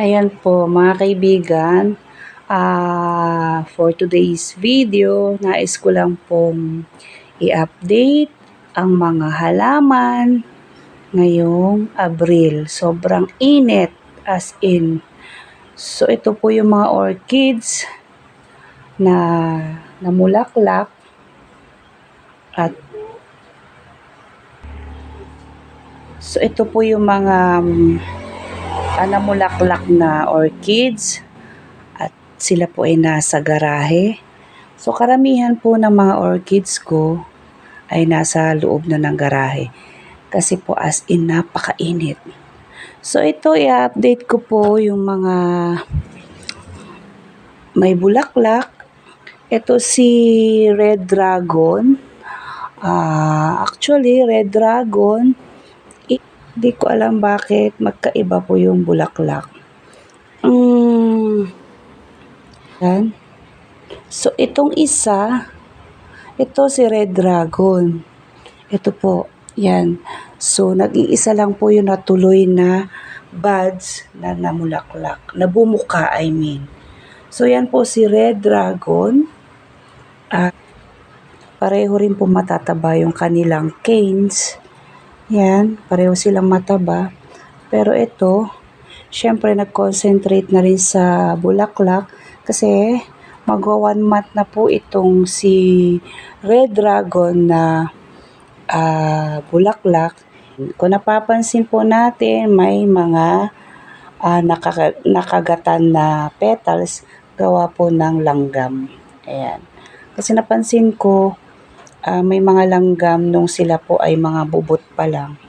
Ayan po mga kaibigan, ah for today's video, nais ko lang pong i-update ang mga halaman ngayong Abril. Sobrang init as in. So ito po yung mga orchids na namulaklak at So ito po yung mga um, ah, namulaklak na orchids at sila po ay nasa garahe. So karamihan po ng mga orchids ko ay nasa loob na ng garahe kasi po as in napakainit. So ito i-update ko po yung mga may bulaklak. Ito si Red Dragon. Ah, actually, Red Dragon, hindi ko alam bakit magkaiba po yung bulaklak. Mm. Yan. So, itong isa, ito si Red Dragon. Ito po, yan. So, nag-iisa lang po yung natuloy na buds na namulaklak. Na bumuka, I mean. So, yan po si Red Dragon. At pareho rin po matataba yung kanilang canes. Yan, pareho silang mataba. Pero ito, syempre nag-concentrate na rin sa bulaklak kasi magwa one month na po itong si Red Dragon na ah, bulaklak. Kung napapansin po natin, may mga ah, nakaka- nakagatan na petals gawa po ng langgam. Ayan. Kasi napansin ko, ah, may mga langgam nung sila po ay mga bubot pa lang.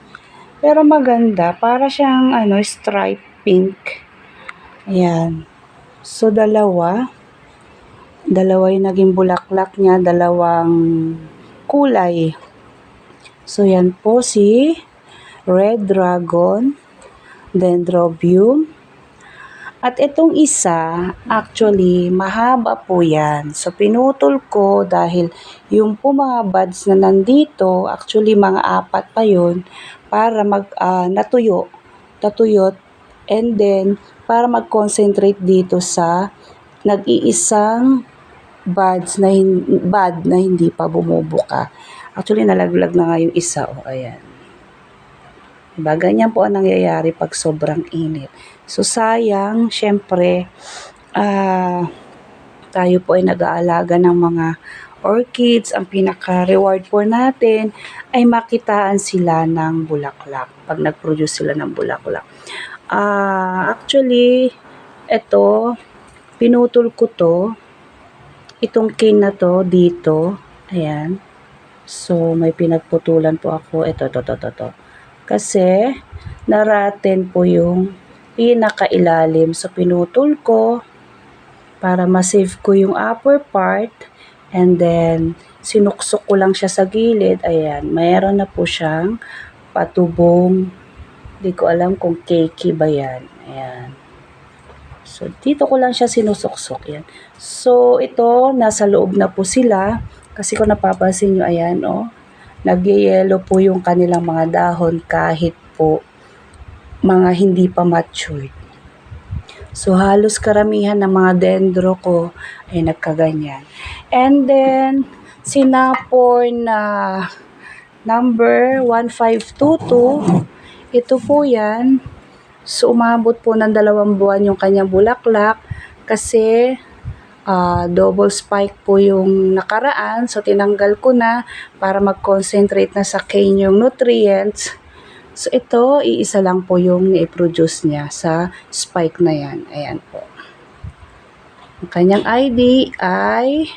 Pero maganda, para siyang ano, stripe pink. Ayan. So, dalawa. Dalawa yung naging bulaklak niya, dalawang kulay. So, yan po si Red Dragon, Dendrobium, at itong isa, actually, mahaba po yan. So, pinutol ko dahil yung po mga buds na nandito, actually, mga apat pa yun, para mag, ah, natuyo, tatuyot, and then, para mag-concentrate dito sa nag-iisang buds na, hin- bud na hindi pa bumubuka. Actually, nalaglag na nga yung isa. O, ayan. Diba? Ganyan po ang nangyayari pag sobrang init. So, sayang, syempre, ah, tayo po ay nag-aalaga ng mga orchids. Ang pinaka-reward po natin ay makitaan sila ng bulaklak. Pag nag-produce sila ng bulaklak. Ah, actually, ito, pinutol ko to. Itong cane na to, dito. Ayan. So, may pinagputulan po ako. Ito, to, to, to, to. Kasi, naraten po yung pinakailalim. So, pinutol ko para ma-save ko yung upper part. And then, sinuksok ko lang siya sa gilid. Ayan, mayroon na po siyang patubong. Hindi ko alam kung cakey ba yan. Ayan. So, dito ko lang siya sinusuksok. Yan. So, ito, nasa loob na po sila. Kasi kung napapansin nyo, ayan, oh. Nagyayelo po yung kanilang mga dahon kahit po mga hindi pa matured. So, halos karamihan ng mga dendro ko ay nagkaganyan. And then, sinapor na number 1522, ito po yan. So, umabot po ng dalawang buwan yung kanyang bulaklak kasi ah, double spike po yung nakaraan. So, tinanggal ko na para mag-concentrate na sa cane yung nutrients. So, ito, iisa lang po yung ni-produce niya sa spike na yan. Ayan po. Ang kanyang ID ay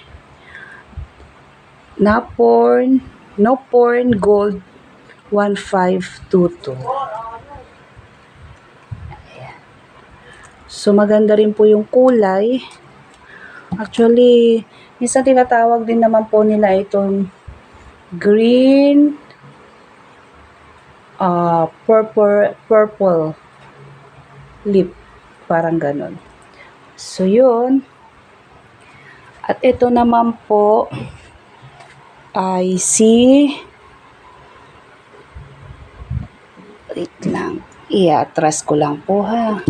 Naporn, Noporn Gold 1522. Ayan. So, maganda rin po yung kulay. Actually, minsan tinatawag din naman po nila itong green uh, purple, purple lip. Parang ganon. So, yun. At ito naman po ay si wait lang. I-atras ko lang po ha.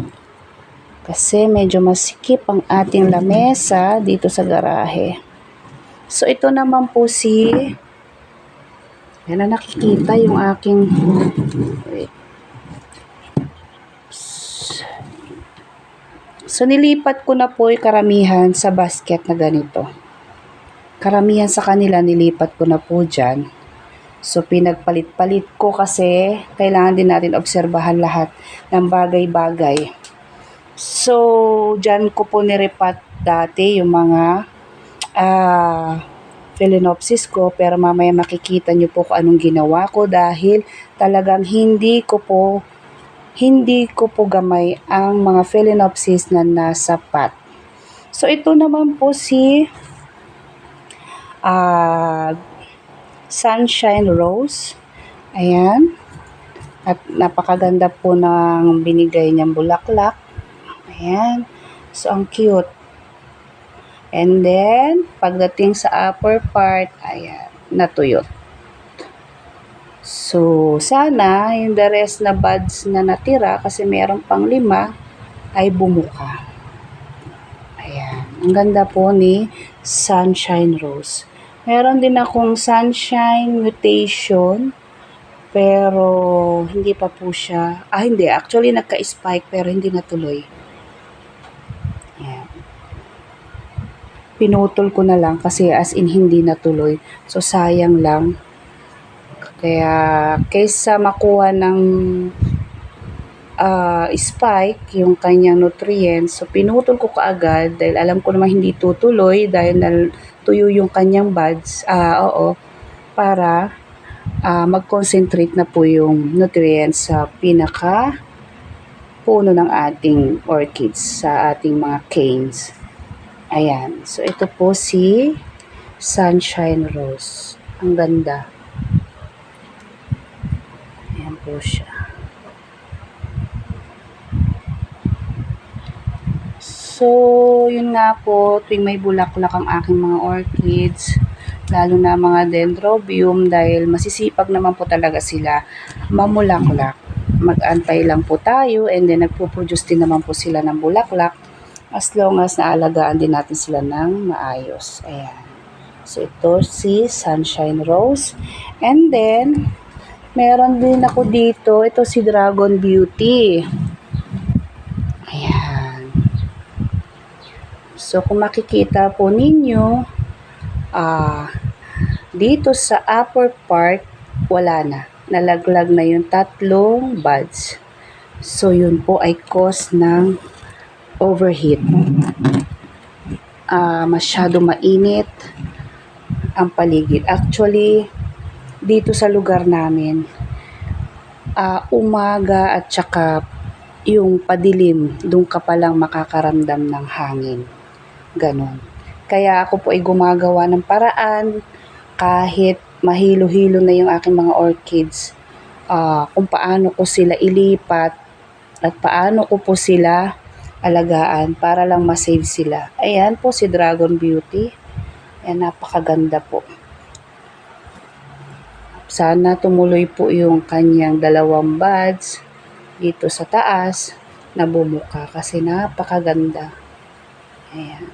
Kasi medyo masikip ang ating lamesa dito sa garahe. So, ito naman po si... Yan na nakikita yung aking... So, nilipat ko na po karamihan sa basket na ganito. Karamihan sa kanila nilipat ko na po dyan. So, pinagpalit-palit ko kasi kailangan din natin obserbahan lahat ng bagay-bagay. So, dyan ko po nirepat dati yung mga ah phalaenopsis ko pero mamaya makikita nyo po kung anong ginawa ko dahil talagang hindi ko po hindi ko po gamay ang mga phalaenopsis na nasa pot. So, ito naman po si ah Sunshine Rose. Ayan. At napakaganda po ng binigay niyang bulaklak. Ayan. So, ang cute. And then, pagdating sa upper part, ayan, natuyot. So, sana yung the rest na buds na natira, kasi meron pang lima, ay bumuka. Ayan. Ang ganda po ni Sunshine Rose. Meron din akong Sunshine Mutation, pero hindi pa po siya, ah hindi, actually nagka-spike pero hindi natuloy. Pinutol ko na lang kasi as in hindi natuloy. So sayang lang. Kaya kaysa makuha ng ah, spike yung kanyang nutrients, so pinutol ko kaagad dahil alam ko naman hindi tutuloy dahil tuyo yung kanyang buds, ah, oo, para ah, mag-concentrate na po yung nutrients sa pinaka puno ng ating orchids, sa ating mga canes. Ayan. So, ito po si Sunshine Rose. Ang ganda. Ayan po siya. So, yun nga po, tuwing may bulaklak ang aking mga orchids, lalo na mga dendrobium dahil masisipag naman po talaga sila mamulaklak. Mag-antay lang po tayo and then nagpo-produce din naman po sila ng bulaklak as long as naalagaan din natin sila ng maayos. Ayan. So, ito si Sunshine Rose. And then, meron din ako dito, ito si Dragon Beauty. Ayan. So, kung makikita po ninyo, ah, dito sa upper part, wala na. Nalaglag na yung tatlong buds. So, yun po ay cause ng overheat. Ah, masyado mainit ang paligid. Actually, dito sa lugar namin, ah, umaga at saka yung padilim, doon ka palang makakaramdam ng hangin. Ganon. Kaya ako po ay gumagawa ng paraan kahit mahilo-hilo na yung aking mga orchids ah, kung paano ko sila ilipat at paano ko po sila alagaan para lang masave sila. Ayan po si Dragon Beauty. Ayan, napakaganda po. Sana tumuloy po yung kanyang dalawang buds dito sa taas na bumuka kasi napakaganda. Ayan.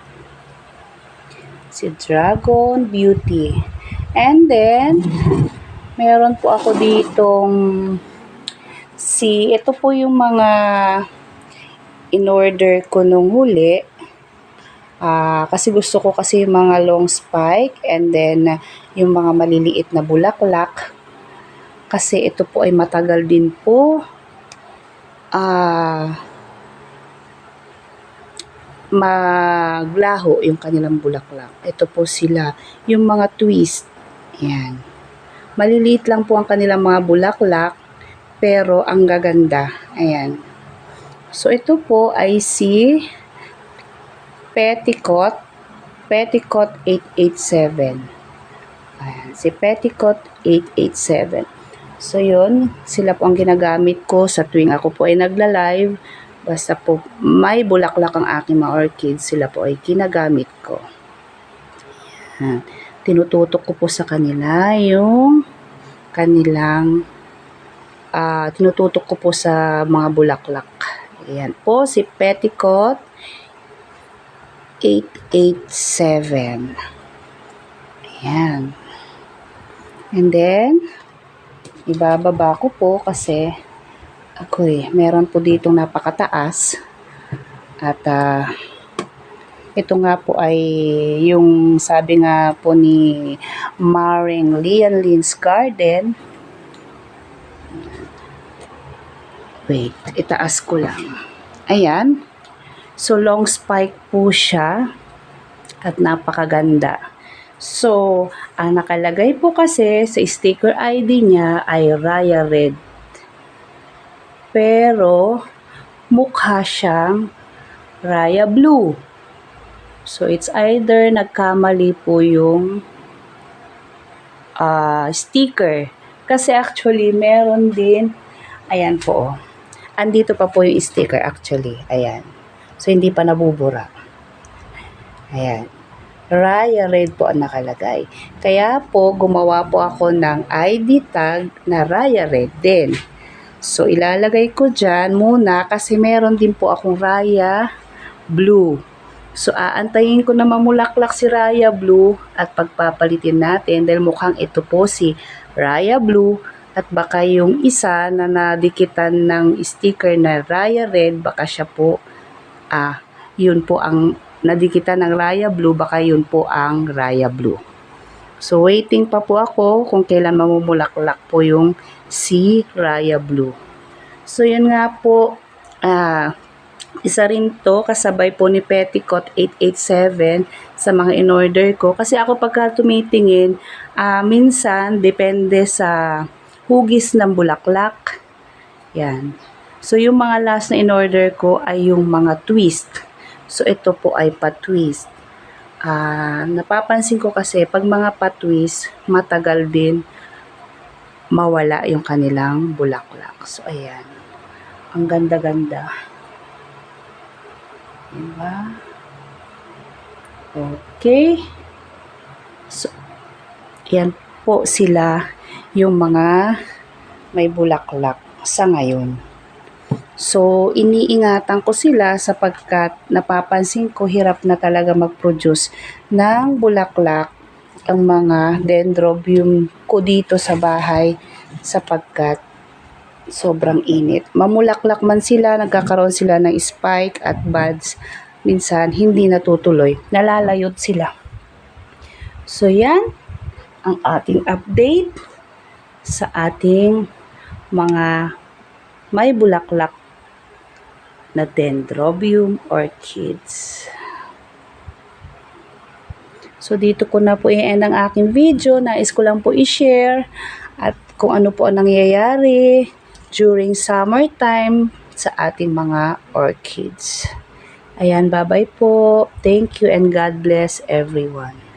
Si Dragon Beauty. And then, meron po ako ditong si, ito po yung mga in-order ko nung huli. Ah, kasi gusto ko kasi yung mga long spike and then ah, yung mga maliliit na bulaklak. Kasi ito po ay matagal din po. Ah, maglaho yung kanilang bulaklak. Ito po sila, yung mga twist. Yan. Maliliit lang po ang kanilang mga bulaklak, pero ang gaganda. Ayan. So, ito po ay si Petticoat, Petticoat 887. Ayan, si Petticoat 887. So, yun, sila po ang ginagamit ko sa tuwing ako po ay nagla-live. Basta po may bulaklak ang aking mga orchids, sila po ay ginagamit ko. Ayan. Tinututok ko po sa kanila yung kanilang ah tinututok ko po sa mga bulaklak. Ayan po si Petticott 887. Ayan. And then, ibababa ko po kasi ako eh, meron po ditong napakataas. At ah, ito nga po ay yung sabi nga po ni Maring Lian Lin's Garden. Wait, itaas ko lang. Ayan. So, long spike po siya. At napakaganda. So, ang nakalagay po kasi sa sticker ID niya ay Raya Red. Pero, mukha siyang Raya Blue. So, it's either nagkamali po yung ah, sticker. Kasi actually, meron din, ayan po, oh. Andito pa po yung sticker actually, ayan. So, hindi pa nabubura. Ayan. Raya Red po ang nakalagay. Kaya po, gumawa po ako ng ID tag na Raya Red din. So, ilalagay ko dyan muna kasi meron din po akong Raya Blue. So, aantayin ko na mamulaklak si Raya Blue at pagpapalitin natin dahil mukhang ito po si Raya Blue at baka yung isa na nadikitan ng sticker na Raya Red, baka siya po, ah, yun po ang nadikitan ng Raya Blue, baka yun po ang Raya Blue. So, waiting pa po ako kung kailan mamumulaklak po yung si Raya Blue. So, yun nga po, ah, isa rin to, kasabay po ni Petticott 887 sa mga in-order ko. Kasi ako pagka tumitingin, ah, minsan, depende sa hugis ng bulaklak. Yan. So, yung mga last na in-order ko ay yung mga twist. So, ito po ay pa-twist. Ah, napapansin ko kasi pag mga pa-twist, matagal din mawala yung kanilang bulaklak. So, ayan. Ang ganda-ganda. Diba? Okay. So, yan po sila yung mga may bulaklak sa ngayon. So, iniingatan ko sila sapagkat napapansin ko hirap na talaga mag-produce ng bulaklak ang mga dendrobium ko dito sa bahay sapagkat sobrang init. Mamulaklak man sila, nagkakaroon sila ng spike at buds. Minsan, hindi natutuloy. Nalalayot sila. So, yan ang ating update sa ating mga may bulaklak na dendrobium orchids. So, dito ko na po i-end ang aking video. Nais ko lang po i-share at kung ano po ang nangyayari during summertime sa ating mga orchids. Ayan, bye-bye po. Thank you and God bless everyone.